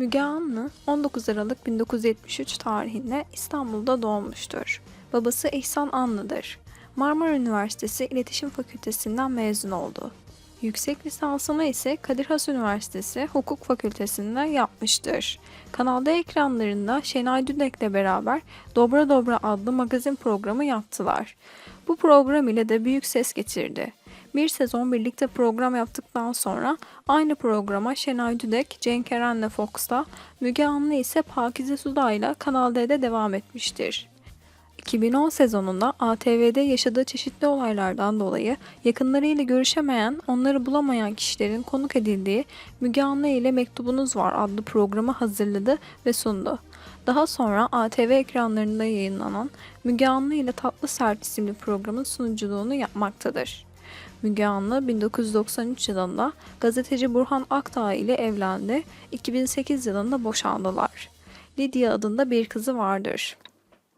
Müge Anlı 19 Aralık 1973 tarihinde İstanbul'da doğmuştur. Babası İhsan Anlı'dır. Marmara Üniversitesi İletişim Fakültesinden mezun oldu. Yüksek lisansını ise Kadir Has Üniversitesi Hukuk Fakültesinden yapmıştır. Kanal D ekranlarında Şenay Düdek'le beraber Dobra Dobra adlı magazin programı yaptılar. Bu program ile de büyük ses getirdi. Bir sezon birlikte program yaptıktan sonra aynı programa Şenay Düdek, Cenk Eren'le Fox'ta, Müge Anlı ise Pakize Suda ile Kanal D'de devam etmiştir. 2010 sezonunda ATV'de yaşadığı çeşitli olaylardan dolayı yakınlarıyla görüşemeyen, onları bulamayan kişilerin konuk edildiği Müge Anlı ile Mektubunuz Var adlı programı hazırladı ve sundu. Daha sonra ATV ekranlarında yayınlanan Müge Anlı ile Tatlı Sert isimli programın sunuculuğunu yapmaktadır. Müge Anlı 1993 yılında gazeteci Burhan Akdağ ile evlendi, 2008 yılında boşandılar. Lidya adında bir kızı vardır.